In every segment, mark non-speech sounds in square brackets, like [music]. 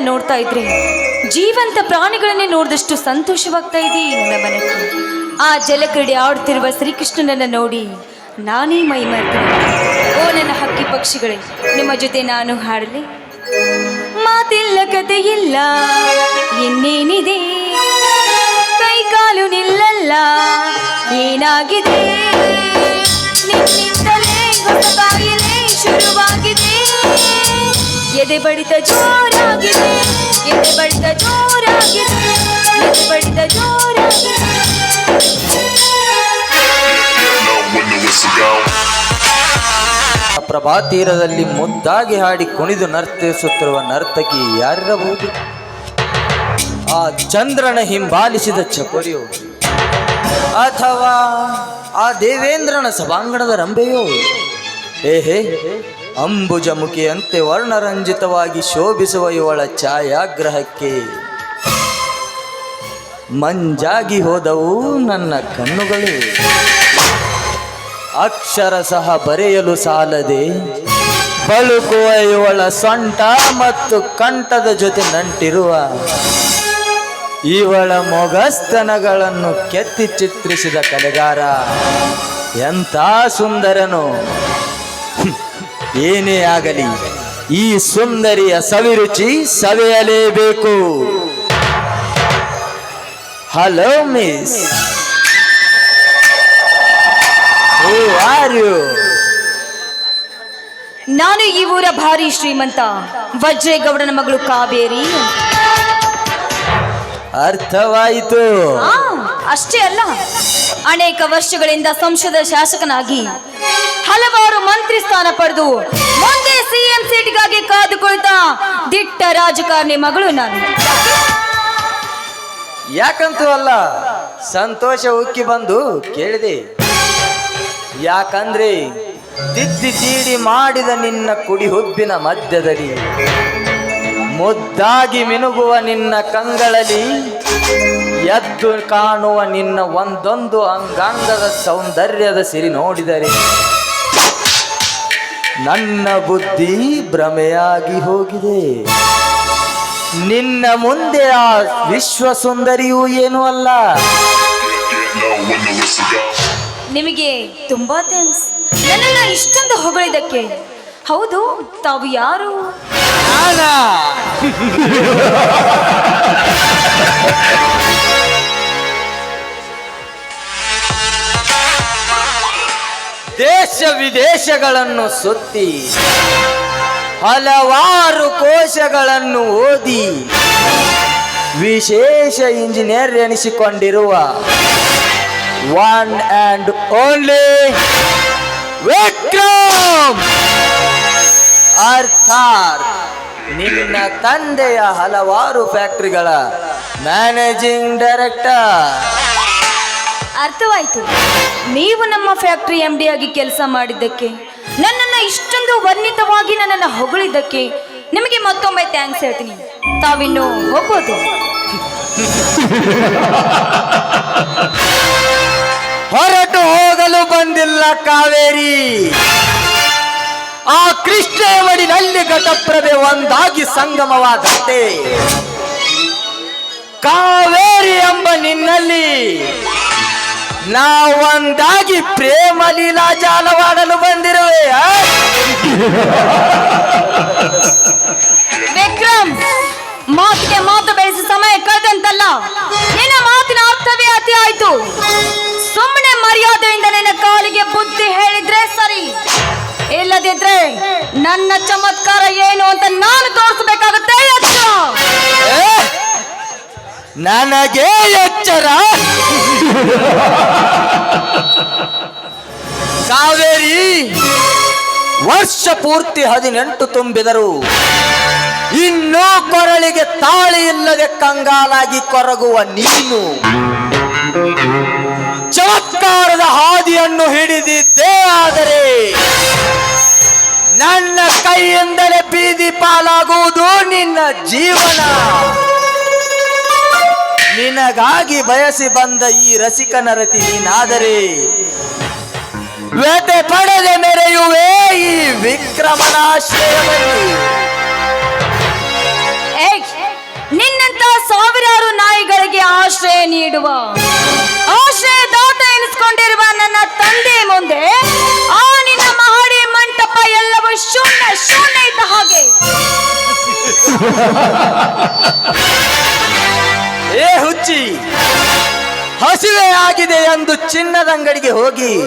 ನೋಡ್ತಾ ಇದ್ರೆ. ಜೀವಂತ ಪ್ರಾಣಿಗಳನ್ನೇ ನೋಡಿದಷ್ಟು ಸಂತೋಷವಾಗ್ತಾ ಇದೆ ನನ್ನ ಮನಕ್ಕೆ ಆ ಜಲಕ್ರೀಡೆ ಆಡುತ್ತಿರುವ ಶ್ರೀಕೃಷ್ಣನನ್ನ ನೋಡಿ ನಾನೇ ಮೈ ಓ ನನ್ನ ಹಕ್ಕಿ ಪಕ್ಷಿಗಳೇ, ನಿಮ್ಮ ಜೊತೆ ನಾನು ಹಾಡಲಿ. ಮಾತಿಲ್ಲ ಕಥೆಯಿಲ್ಲ ಇನ್ನೇನಿದೆ? ಕೈಕಾಲು ನಿಲ್ಲಲ್ಲ, ಏನಾಗಿದೆ? ನಿನ್ನಿಂದಲೇ ಶುರುವಾಗಿದೆ. ಎದೆ ಬಡಿತ ಜೋರಾಗಿದೆ, ಎದೆ ಬಡಿತ ಜೋರಾಗಿದೆ, ಎದೆ ಬಡಿತ ಜೋರಾಗಿದೆ. ಪ್ರಭಾ ತೀರದಲ್ಲಿ ಮುದ್ದಾಗಿ ಹಾಡಿ ಕುಣಿದು ನರ್ತಿಸುತ್ತಿರುವ ನರ್ತಕಿ ಯಾರಿರಬಹುದು? ಆ ಚಂದ್ರನ ಹಿಂಬಾಲಿಸಿದ ಚಕೋರಿಯೋ ಅಥವಾ ಆ ದೇವೇಂದ್ರನ ಸಭಾಂಗಣದ ರಂಬೆಯೋ ಏಹೇ ಅಂಬುಜಮುಖಿಯಂತೆ ವರ್ಣರಂಜಿತವಾಗಿ ಶೋಭಿಸುವ ಇವಳ ಛಾಯಾಗ್ರಹಕ್ಕೆ. ಮಂಜಾಗಿ ಹೋದವು ನನ್ನ ಕಣ್ಣುಗಳು. ಅಕ್ಷರ ಸಹ ಬರೆಯಲು ಸಾಲದೆ. ಬಳುಕುವ ಇವಳ ಸೊಂಟ ಮತ್ತು ಕಂಠದ ಜೊತೆ ನಂಟಿರುವ. ಇವಳ ಮೊಗಸ್ತನಗಳನ್ನು ಕೆತ್ತಿ ಚಿತ್ರಿಸಿದ ಕಲೆಗಾರ ಎಂಥ ಸುಂದರನು. ಏನೇ ಆಗಲಿ ಈ ಸುಂದರಿಯ ಸವಿರುಚಿ ಸವಿಯಲೇಬೇಕು. Hello miss you? ನಾನು ಈ ಊರ ಭಾರಿ ಶ್ರೀಮಂತ ವಜ್ರೇಗೌಡನ ಮಗಳು ಕಾವೇರಿ. ಅರ್ಥವಾಯಿತು. ಅಷ್ಟೇ ಅಲ್ಲ, ಅನೇಕ ವರ್ಷಗಳಿಂದ ಸಂಸದ ಶಾಸಕನಾಗಿ ಹಲವಾರು ಮಂತ್ರಿ ಸ್ಥಾನ ಪಡೆದು ಮುಂದೆ ಸಿಎಂ ಸೀಟ್ಗಾಗಿ ಕಾದು ಕುಳಿತ ದಿಟ್ಟ ರಾಜಕಾರಣಿ ಮಗಳು ನಾನು. ಯಾಕಂತೂ ಅಲ್ಲ, ಸಂತೋಷ ಉಕ್ಕಿ ಬಂದು ಕೇಳಿದೆ. ಯಾಕಂದ್ರೆ ತಿದ್ದಿ ತೀಡಿ ಮಾಡಿದ ನಿನ್ನ ಕುಡಿ ಹುಬ್ಬಿನ ಮಧ್ಯದಲ್ಲಿ, ಮುದ್ದಾಗಿ ಮಿನುಗುವ ನಿನ್ನ ಕಂಗಳಲ್ಲಿ ಎದ್ದು ಕಾಣುವ ನಿನ್ನ ಒಂದೊಂದು ಅಂಗಾಂಗದ ಸೌಂದರ್ಯದ ಸಿರಿ ನೋಡಿದರೆ ನನ್ನ ಬುದ್ಧಿ ಭ್ರಮೆಯಾಗಿ ಹೋಗಿದೆ. ನಿನ್ನ ಮುಂದೆ ಆ ವಿಶ್ವ ಸುಂದರಿಯೂ ಏನೂ ಅಲ್ಲ. ನಿಮಗೆ ತುಂಬಾ ಥ್ಯಾಂಕ್ಸ್ ನನ್ನ ಇಷ್ಟೊಂದು ಹೊಗಳಿದ್ದಕ್ಕೆ. ಹೌದು ತಾವು ಯಾರು? ದೇಶ ವಿದೇಶಗಳನ್ನು ಸುತ್ತಿ, ಹಲವಾರು ಕೋಶಗಳನ್ನು ಓದಿ, ವಿಶೇಷ ಇಂಜಿನಿಯರ್ ಎನಿಸಿಕೊಂಡಿರುವ ಒನ್ ಆ್ಯಂಡ್ ಓನ್ಲಿ ವಿಕ್ರಮ್! ಅರ್ಥಾತ್ ನಿನ್ನ ತಂದೆಯ ಹಲವಾರು ಫ್ಯಾಕ್ಟರಿಗಳ ಮ್ಯಾನೇಜಿಂಗ್ ಡೈರೆಕ್ಟರ್ ಅರ್ಥವಾಯ್ತು. ನೀವು ನಮ್ಮ ಫ್ಯಾಕ್ಟರಿ ಎಂ ಡಿ ಆಗಿ ಕೆಲಸ ಮಾಡಿದ್ದಕ್ಕೆ, ನನ್ನನ್ನು ಇಷ್ಟೊಂದು ವರ್ಣಿತವಾಗಿ ನನ್ನನ್ನು ಹೊಗಳಿದ್ದಕ್ಕೆ ನಿಮಗೆ ಮತ್ತೊಮ್ಮೆ ಥ್ಯಾಂಕ್ಸ್ ಹೇಳ್ತೀನಿ. ತಾವಿನ್ನು ಹೋಗ್ಬೋದು [laughs] ಹೊರಟು ಹೋಗಲು ಬಂದಿಲ್ಲ ಕಾವೇರಿ. ಆ ಕೃಷ್ಣೇವಡಿನಲ್ಲಿ ಘಟಪ್ರಭೆ ಒಂದಾಗಿ ಸಂಗಮವಾದಂತೆ. ಕಾವೇರಿ ಎಂಬ ನಿನ್ನಲ್ಲಿ ನಾವೊಂದಾಗಿ ಪ್ರೇಮ ಲೀಲಾ ಜಾಲವಾಡಲು ಬಂದಿರುವೆ? [laughs] ವಿಕ್ರಮ್, ಮಾತಿಗೆ ಮಾತು ಬೆಳೆಸಿ ಸಮಯ ಕಳೆದಂತಲ್ಲ, ನಿನ್ನ ಮಾತಿನ ಅರ್ಥವೇ ಅತಿ ಆಯ್ತು ಸುಮ್ಮನೆ ಮರ್ಯಾದೆಯಿಂದ ನಿನ್ನ ಕಾಲಿಗೆ ಬುದ್ಧಿ ಹೇಳಿದ್ರೆ ಸರಿ ಇಲ್ಲದಿದ್ರೆ ನನ್ನ ಚಮತ್ಕಾರ ನನಗೆ ಎಚ್ಚರ. ಕಾವೇರಿ ವರ್ಷ ಪೂರ್ತಿ ಹದಿನೆಂಟು ತುಂಬಿದರು. ಇನ್ನೂ ಕೊರಳಿಗೆ ತಾಳಿ ಇಲ್ಲದೆ ಕಂಗಾಲಾಗಿ ಕೊರಗುವ ನೀನು. ಚಮತ್ಕಾರದ ಹಾದಿಯನ್ನು ಹಿಡಿದಿದ್ದೇ ಆದರೆ ನನ್ನ ಕೈಯಿಂದಲೇ ಬೀದಿ ಪಾಲಾಗುವುದು ನಿನ್ನ ಜೀವನ. ನಿನಗಾಗಿ ಬಯಸಿ ಬಂದ ಈ ರಸಿಕನ ರತಿ ನೀನಾದರೆ ವ್ಯತೆ ಪಡೆದೆ ನೆರೆಯುವೆ ಈ ವಿಕ್ರಮನಾಶ್ರಯದಲ್ಲಿ ನಿನ್ನಂತ ಸಾವಿರಾರು ನಾಯಿಗಳಿಗೆ ಆಶ್ರಯ ನೀಡುವ ಆಶ್ರಯದಾತ ಎನಿಸ್ಕೊಂಡಿರುವ ನನ್ನ ತಂದೆ ಮುಂದೆ ಆ ನಿನ್ನ ಮಹಡಿ ಮಂಟಪ ಎಲ್ಲವೂ ಶೂನ್ಯ ಶೂನ್ಯ ಇದ್ದ ಹಾಗೆ. [laughs] ಹಸಿವೆ ಆಗಿದೆ ಎಂದು ಚಿನ್ನದ ಅಂಗಡಿಗೆ ಹೋಗಿ.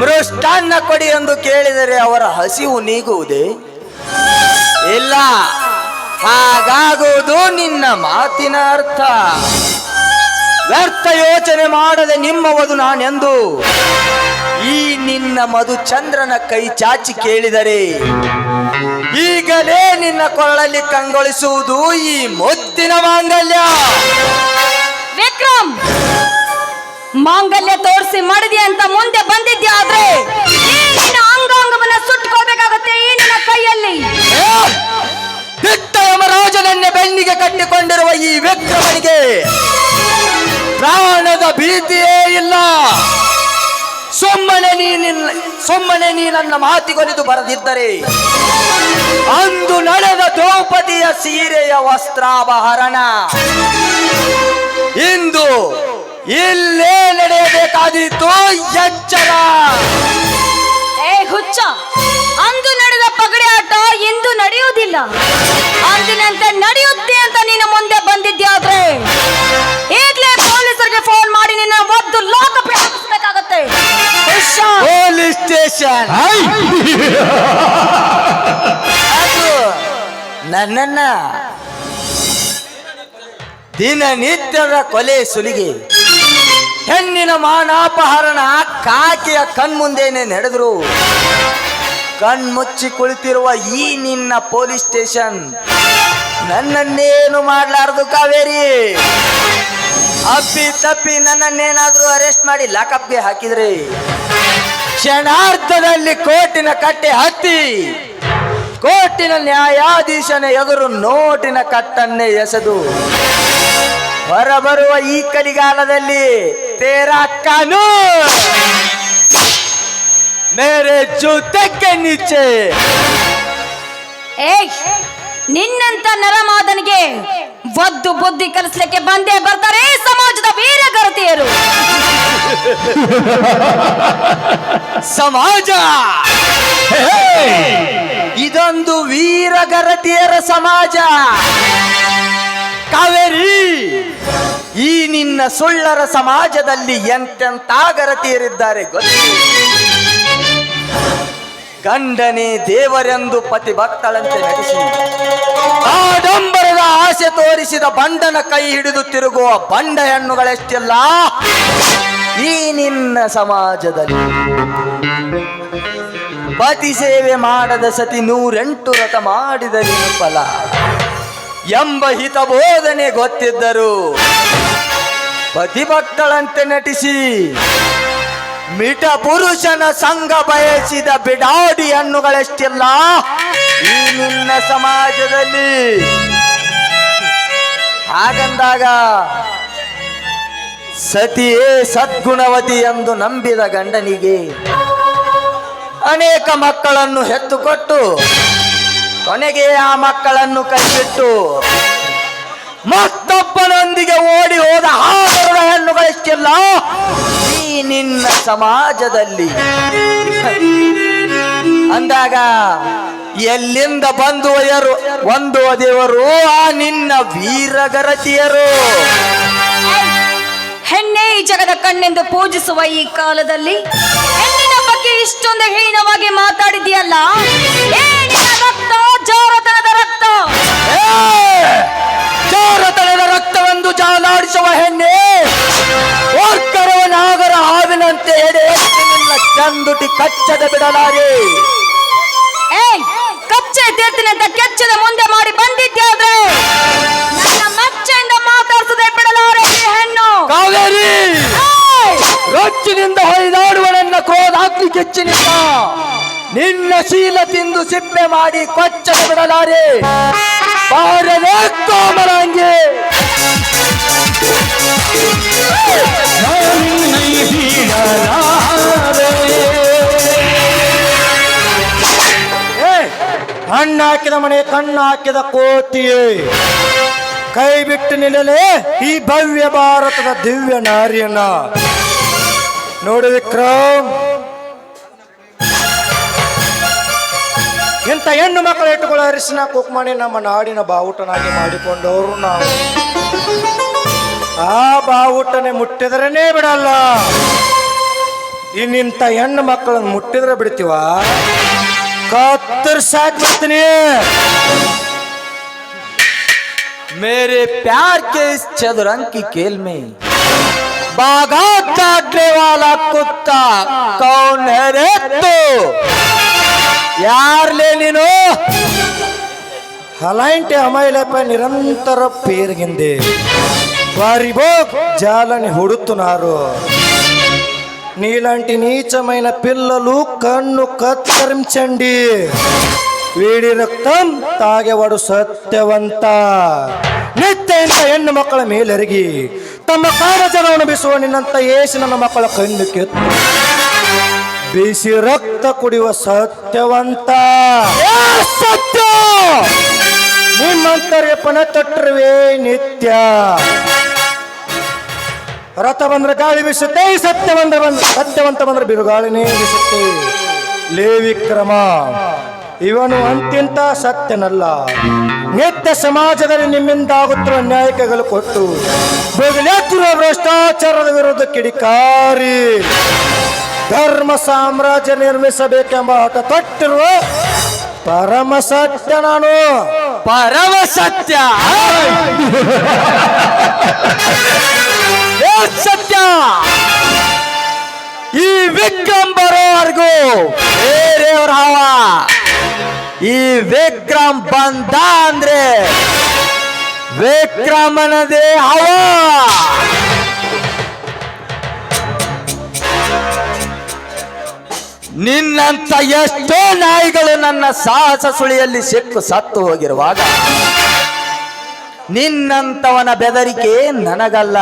ಮೃಷ್ಟಾನ್ನ ಕೊಡಿ ಎಂದು ಕೇಳಿದರೆ ಅವರ ಹಸಿವು ನೀಗುವುದೇ? ಇಲ್ಲ. ಹಾಗಾಗುವುದು ನಿನ್ನ ಮಾತಿನ ಅರ್ಥ. ವ್ಯರ್ಥ ಯೋಚನೆ ಮಾಡದೆ ನಿಮ್ಮವದು ನಾನೆಂದು? ಈ ನಿನ್ನ ಮಧು ಚಂದ್ರನ ಕೈ ಚಾಚಿ ಕೇಳಿದರೆ ಈಗಲೇ ನಿನ್ನ ಕೊರಳಲ್ಲಿ ಕಂಗೊಳಿಸುವುದು ಈ ಮುತ್ತಿನ ಮಾಂಗಲ್ಯ. ವಿಕ್ರಮ್! ಮಾಂಗಲ್ಯ ತೋರಿಸಿ ಮಾಡಿದೆ ಅಂತ ಮುಂದೆ ಬಂದಿದ್ಯಾ ಆದ್ರೆ? ನಿನ್ನ ಅಂಗಾಂಗವನ್ನ ಸುಟ್ಕೋಬೇಕಾಗುತ್ತೆ ಈ ನಿನ್ನ ಕೈಯಲ್ಲಿ! ದಿಟ್ಟ ಯಮರಾಜನನ್ನೇ ಬೆನ್ನಿಗೆ ಕಟ್ಟಿಕೊಂಡಿರುವ ಈ ವಿಕ್ರಮನಿಗೆ ಪ್ರಾಣದ ಭೀತಿಯೇ ಇಲ್ಲ. ಸುಮ್ಮನೆ ನೀ ನಿನ್ನ, ಸುಮ್ಮನೆ ನೀ ನನ್ನ ಮಾತಿಗೊಲಿದು ಬರೆದಿದ್ದರೆ ಅಂದು ನಡೆದ ದ್ರೌಪದಿಯ ಸೀರೆಯ ವಸ್ತ್ರಾಪಹರಣ ಇಂದು ಇಲ್ಲೇ ನಡೆಯಬೇಕಾದೀತು ಎಚ್ಚರ. ಏ ಹುಚ್ಚ ಅಂದು ನಡೆದ ಪಗಡೆ ಆಟ ಇಂದು ನಡೆಯುವುದಿಲ್ಲ. ಅಂದಿನಂತೆ ನಡೆಯುತ್ತೆ ಅಂತ ನೀನು ಮುಂದೆ ಬಂದಿದ್ಯಾದ್ರೆ? ಈಗಲೇ ಪೊಲೀಸರಿಗೆ ಫೋನ್ ಮಾಡಿ ನಿನ್ನ ಒದ್ದು ಲೋಕಪಿ ಹಾಕಿಸ್ಬೇಕಾಗತ್ತೆ. Police station. ಅದು ನನ್ನನ್ನ ದಿನನಿತ್ಯದ ಕೊಲೆ ಸುಲಿಗೆ. ಹೆಣ್ಣಿನ ಮಾನಾಪಹರಣ ಕಾಕೆಯ ಕಣ್ಮುಂದೇನೆ ನಡೆದ್ರು. ಕಣ್ಮುಚ್ಚಿ ಕುಳಿತಿರುವ ಈ ನಿನ್ನ ಪೊಲೀಸ್ ಸ್ಟೇಷನ್, ನನ್ನನ್ನೇನು ಮಾಡಲಾರದು ಕಾವೇರಿ? ಅಪ್ಪಿ ತಪ್ಪಿ ನನ್ನನ್ನೇನಾದ್ರೂ ಅರೆಸ್ಟ್ ಮಾಡಿ ಲಾಕಪ್ಗೆ ಹಾಕಿದ್ರಿ? ಕ್ಷಣಾರ್ಧದಲ್ಲಿ ಕೋರ್ಟಿನ ಕಟ್ಟೆ ಹತ್ತಿ, ಕೋರ್ಟಿನ ನ್ಯಾಯಾಧೀಶನ ಎದುರು ನೋಟಿನ ಕಟ್ಟನ್ನೇ ಎಸೆದು. ಹೊರಬರುವ ಈ ಕಲಿಗಾಲದಲ್ಲಿ ತೇರಾ ಕಾನು ಮೇರೆ ಜೊತೆಗೆ ನಿಚ್ಚೆ ಏಯ್ ನಿನ್ನಂತ ನರಮಾದನಿಗೆ ಒದ್ದು ಬುದ್ಧಿ ಕಲಿಸ್ಲಿಕ್ಕೆ ಬಂದೇ ಬರ್ತಾರೆ ಈ ಸಮಾಜದ ವೀರಗರತಿಯರು ಸಮಾಜ! ಇದೊಂದು ವೀರಗರತಿಯರ ಸಮಾಜ. ಕಾವೇರಿ? ಈ ನಿನ್ನ ಸುಳ್ಳರ ಸಮಾಜದಲ್ಲಿ ಎಂತೆಂತ ಗರತಿಯರಿದ್ದಾರೆ ಗೊತ್ತು? ಗಂಡನೇ ದೇವರೆಂದು ಪತಿ ಭಕ್ತಳಂತೆ ನಟಿಸಿ ಆಡಂಬರದ ಆಸೆ ತೋರಿಸಿದ ಬಂಡನ ಕೈ ಹಿಡಿದು ತಿರುಗುವ ಬಂಡ ಹೆಣ್ಣುಗಳೆಷ್ಟಿಲ್ಲ? ಈ ನಿನ್ನ ಸಮಾಜದಲ್ಲಿ. ಪತಿ ಸೇವೆ ಮಾಡದ ಸತಿ ನೂರೆಂಟು ರಥ ಮಾಡಿದ ಫಲ. ಎಂಬ ಹಿತ ಬೋಧನೆ ಗೊತ್ತಿದ್ದರು. ಪತಿಭಕ್ತಳಂತೆ ನಟಿಸಿ ಮಿಟ ಪುರುಷನ ಸಂಘ ಬಯಸಿದ ಬಿಡಾಡಿ ಹಣ್ಣುಗಳೆಷ್ಟಿಲ್ಲ. ಈ ನಿನ್ನ ಸಮಾಜದಲ್ಲಿ. ಹಾಗಂದಾಗ ಸತಿಯೇ ಸದ್ಗುಣವತಿ ಎಂದು ನಂಬಿದ ಗಂಡನಿಗೆ ಅನೇಕ ಮಕ್ಕಳನ್ನು ಹೆತ್ತುಕೊಟ್ಟು ಕೊನೆಗೆ ಆ ಮಕ್ಕಳನ್ನು ಕೈಬಿಟ್ಟು ಮತ್ತೊಬ್ಬನೊಂದಿಗೆ ಓಡಿ ಹೋದ ಹಾರದ ಹೆಣ್ಣುಗಳೆಷ್ಟಿಲ್ಲ ಈ ನಿನ್ನ ಸಮಾಜದಲ್ಲಿ. ಅಂದಾಗ ಎಲ್ಲಿಂದ ಬಂದು ಒಯ್ಯರು ಒಂದು ದೇವರು ಆ ನಿನ್ನ ವೀರಗರತಿಯರು. ಹೆಣ್ಣೆ ಈ ಜಗದ ಕಣ್ಣೆಂದು ಪೂಜಿಸುವ ಈ ಕಾಲದಲ್ಲಿ ಹೆಣ್ಣಿನ ಬಗ್ಗೆ ಇಷ್ಟೊಂದು ಹೀನವಾಗಿ ಮಾತಾಡಿದ್ಯಲ್ಲ ಚಂದುಟಿ ಕಚ್ಚದ ಬಿಡಲಾರೆ. ಕಚ್ಚೆ ತೀರ್ತಿನಂತ ಕೆಚ್ಚದ ಮುಂದೆ ಮಾಡಿ ಬಂದಿದ್ಯಾದ್ರೆ ನನ್ನ ಮಚ್ಚೆಯಿಂದ ಮಾತಾಡ್ಸದೆ ಬಿಡಲಾರೆ ಹೆಣ್ಣು. ಕಾವೇರಿ! ರೊಚ್ಚಿನಿಂದ ಹೊಯ್ದಾಡುವ ನನ್ನ ಕ್ರೋಧಾಗ್ನಿ ಕೆಚ್ಚಿನಿಂದ. ನಿನ್ನ ಶೀಲ ತಿಂದು ಸಿಪ್ಪೆ ಮಾಡಿ ಕೊಚ್ಚದ ಬಿಡಲಾರೆ. ಏ, ಹಣ್ಣು ಹಾಕಿದ ಮನೆ ಕಣ್ಣು ಹಾಕಿದ ಕೈ ಬಿಟ್ಟು ನಿಲ್ಲಲೇ ಈ ಭವ್ಯ ಭಾರತದ ದಿವ್ಯ ನಾರಿಯನ್ನ ನೋಡಿ ವಿಕ್ರಮ್ ಇಂಥ ಹೆಣ್ಣು ಮಕ್ಕಳು ಇಟ್ಟುಕೊಳ್ಳೋ ಅರಿಶಿನ ಕುಕ್ಮಣಿ ನಮ್ಮ ನಾಡಿನ ಬಾವುಟನಾಗಿ ಮಾಡಿಕೊಂಡವರು ನಾವು ಆ ಬಾವುಟನೆ ಮುಟ್ಟಿದ್ರನೇ ಬಿಡಲ್ಲ ಇನ್ನಿಂಥ ಹೆಣ್ಣು ಮಕ್ಕಳನ್ನು ಮುಟ್ಟಿದ್ರೆ ಬಿಡ್ತೀವ ಕತ್ತರ್ಸಾಕ್ಬಿಡ್ತೀನಿ मेरे प्यार के इस चदरंग की खेल में बागा काटने वाला कुत्ता कौन है रे तू ಯಾರ್ ಲೇ ನೀನು అలాంటి అమ్మాయిలపై నిరంతర పెరిగింది వారిబో జాలని హుడుతున్నారు నీలాంటి నీచమైన పిల్లలు కన్ను కత్తిరించండి వీడి రక్తం తాగేవాడు సత్యవంత ನಿತ್ಯ ಇಂಥ ಹೆಣ್ಣು ಮಕ್ಕಳ ಮೇಲೆರಗಿ ತಮ್ಮ ಕಾಮಜನವನ್ನು ಬಿಸುವ ನಿನ್ನಂತ ಏಸು ನನ್ನ ಮಕ್ಕಳ ಕಣ್ಣು ಕೆತ್ತು ಬಿಸಿ ರಕ್ತ ಕುಡಿಯುವ ಸತ್ಯವಂತ. ಸತ್ಯ? ನಿಮ್ಮಂತರಿಗೆ ಪಣ ತೊಟ್ಟರುವೆ ನಿತ್ಯ. ರಥ ಬಂದ್ರೆ ಗಾಳಿ ಬೀಸುತ್ತೆ ಸತ್ಯವಂತ ಬಂದ್ರೆ ಬಂದ್ ಸತ್ಯವಂತ ಬಂದ್ರೆ ಬಿರುಗಾಳಿನೇ ಬೀಸುತ್ತೆ ಲೇ ವಿಕ್ರಮ ಇವನು ಅಂತಿಂತ ಸತ್ಯನಲ್ಲ. ನಿತ್ಯ ಸಮಾಜದಲ್ಲಿ ನಿಮ್ಮಿಂದ ಆಗುತ್ತಿರುವ ನ್ಯಾಯಕಗಳು ಕೊಟ್ಟು ಭ್ರಷ್ಟಾಚಾರದ ವಿರುದ್ಧ ಕಿಡಿಕಾರಿ. ಧರ್ಮ ಸಾಮ್ರಾಜ್ಯ ನಿರ್ಮಿಸಬೇಕೆಂಬ ಹಠ ತೊಟ್ಟಿರುವ ಪರಮ ಸತ್ಯ ನಾನು. ಪರಮ ಸತ್ಯ. ಸತ್ಯ? ಈ ವಿಕ್ರಮ್ ಬರೋವರೆಗೂ ಬೇರೆಯವ್ರ ಹವ, ಈ ವಿಕ್ರಮ್ ಬಂದ ಅಂದ್ರೆ ವಿಕ್ರಮನದೇ ಹವ. ನಿನ್ನಂತ ಎಷ್ಟೋ ನಾಯಿಗಳು ನನ್ನ ಸಾಹಸ ಸುಳಿಯಲ್ಲಿ ಸಿಕ್ಕು ಸತ್ತು ಹೋಗಿರುವಾಗ ನಿನ್ನಂತವನ ಬೆದರಿಕೆ ನನಗಲ್ಲ.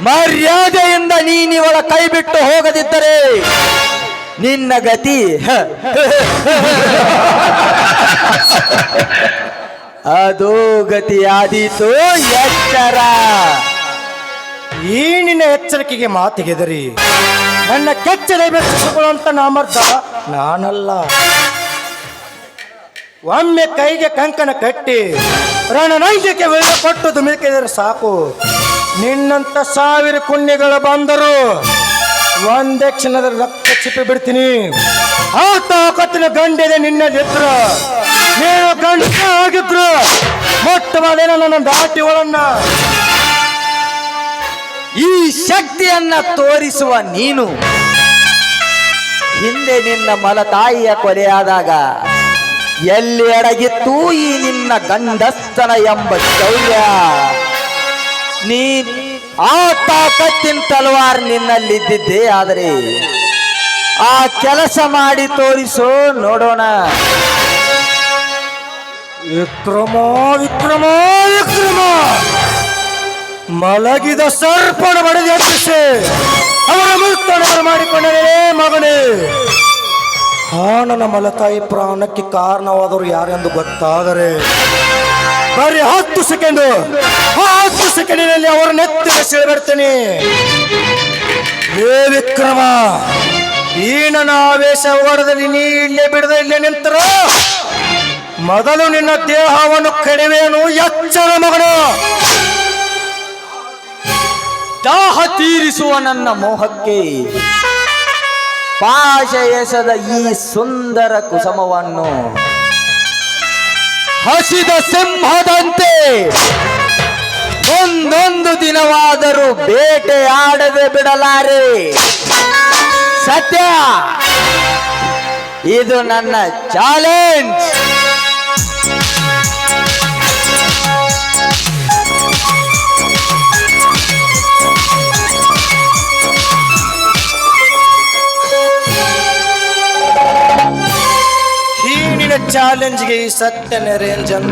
ಮರ್ಯಾದೆಯಿಂದ ನೀನಿವಳ ಕೈ ಬಿಟ್ಟು ಹೋಗದಿದ್ದರೆ ನಿನ್ನ ಗತಿ ಅದೋ ಗತಿಯಾದೀತು ಎಚ್ಚರ. ಈ ನಿನ್ನ ಎಚ್ಚರಿಕೆಗೆ ಮಾತಿಗೆದರಿ? ನನ್ನ ಕೆಚ್ಚಲೆ ಬೆಚ್ಚಿಸಿಕೊಳ್ಳುವಂತ ನಾಮರ್ಥ ನಾನಲ್ಲ. ಒಮ್ಮೆ ಕೈಗೆ ಕಂಕಣ ಕಟ್ಟಿ ರಣನೈಜಕ್ಕೆ ವೇಳೆ ಕೊಟ್ಟು ಧುಮಿಕಿದರೆ ಸಾಕು. ನಿನ್ನಂತ ಸಾವಿರ ಪುಣ್ಯಗಳು ಬಂದರು. ಒಂದೇ ಕ್ಷಣದ ರಕ್ತ ಚಿಪ್ಪಿ ಬಿಡ್ತೀನಿ. ಆ ತಾಕತ್ತಿನ ಗಂಡಿದೆ ಎದುರು. ನೀನು ಗಂಡ ಆಗಿದ್ರು ಮೊಟ್ಟ ಮಾಡೇನ ನನ್ನ ದಾಟಿ ಒಳನ್ನ. ಈ ಶಕ್ತಿಯನ್ನ ತೋರಿಸುವ ನೀನು. ಹಿಂದೆ ನಿನ್ನ ಮಲತಾಯಿಯ ಕೊಲೆಯಾದಾಗ ಎಲ್ಲಿ ಅಡಗಿತ್ತು ಈ ನಿನ್ನ ಗಂಡಸ್ತನ ಎಂಬ ಶೌರ್ಯ? ನೀ ಆ ತಾಕತ್ತಿನ ತಲವಾರ್ ನಿನ್ನಲ್ಲಿದ್ದಿದ್ದೆ ಆದರೆ ಆ ಕೆಲಸ ಮಾಡಿ ತೋರಿಸೋ ನೋಡೋಣ. ವಿಕ್ರಮ ವಿಕ್ರಮ ವಿಕ್ರಮ! ಮಲಗಿದ ಸರ್ಪಣ ಬಡಿದು ಎಬ್ಬಿಸಿ, ಅವರ ಮೃತ್ಯು ಮಾಡಿಕೊಂಡನೇ ಮಗನೇ. ನನ್ನ ಮಲತಾಯಿ ಪ್ರಾಣಕ್ಕೆ ಕಾರಣವಾದವರು ಯಾರೆಂದು ಗೊತ್ತಾದರೆ, ಬರೀ ಹತ್ತು ಸೆಕೆಂಡು, ಹತ್ತು ಸೆಕೆಂಡಿನಲ್ಲಿ ಅವರ ನೆತ್ತಿಗೆ ಸೆಳೆಬಿಡ್ತೇನೆ ಏ ವಿಕ್ರಮ ಈ ನನ್ನ ಆವೇಶ ಓಡದಲ್ಲಿ ನೀ ಇಲ್ಲೇ ಬಿಡದ ಇಲ್ಲೇ ನಿಂತರ, ಮೊದಲು ನಿನ್ನ ದೇಹವನ್ನು ಕಡಿಮೆಯನ್ನು ಎಚ್ಚರ ಮಗನು. ದಾಹ ತೀರಿಸುವ ನನ್ನ ಮೋಹಕ್ಕೆ. ಪಾಶಯಸದ ಈ ಸುಂದರ ಕುಸುಮವನ್ನು ಹಸಿದ ಸಿಂಹದಂತೆ ಒಂದೊಂದು ದಿನವಾದರೂ ಬೇಟೆಯಾಡದೆ ಬಿಡಲಾರೆ. ಸತ್ಯ, ಇದು ನನ್ನ ಚಾಲೆಂಜ್ ಈ ನಿನ್ನ ಚಾಲೆಂಜ್ಗೆ ಈ ಸತ್ಯ ನೆರೇಂಜ್